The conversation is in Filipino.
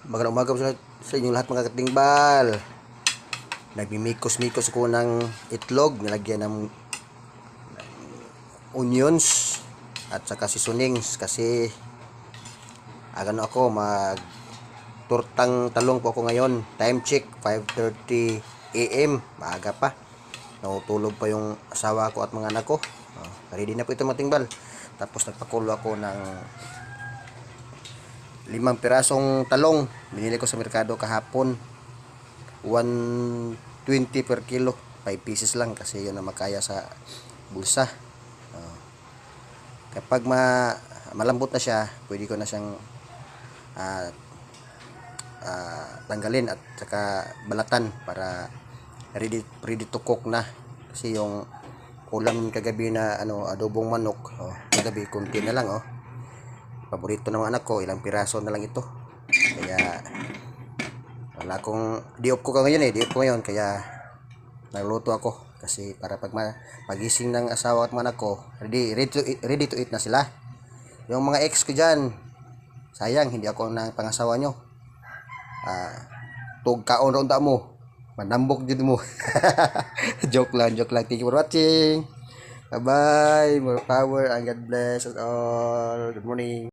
Magandang umaga po sa, inyong lahat mga katingbal. Nagmimikos-mikos ako ng itlog, nilagyan ng onions at saka seasonings kasi agano ako mag turtang talong po ako ngayon. Time check 5:30 AM, maaga pa. Natutulog pa yung asawa ko at mga anak ko. Oh, ready na po ito mga tingbal. Tapos nagpakulo ako ng limang pirasong talong binili ko sa merkado kahapon. 120 per kilo. 5 pieces lang kasi yun ang makaya sa bulsa. Oh. kapag ma malambot na siya pwede ko na siyang ah, ah, tanggalin at saka balatan para ready, ready to cook na. Kasi yung ulam kagabi na ano adobong manok oh, kagabi kunti na lang oh paborito ng anak ko, ilang piraso na lang ito. Kaya, wala akong, di-off ko ngayon eh, di-off ko ngayon, kaya, nagluto ako. Kasi, para pag ma- pagising ng asawa at mga anak ko, ready, ready to eat, ready to eat na sila. Yung mga ex ko dyan, sayang, hindi ako ng pangasawa nyo. Ah, tug kaon ronda mo, manambok dito mo. joke lang, joke lang. Thank you for watching. Bye-bye. More power and God bless us all. Good morning.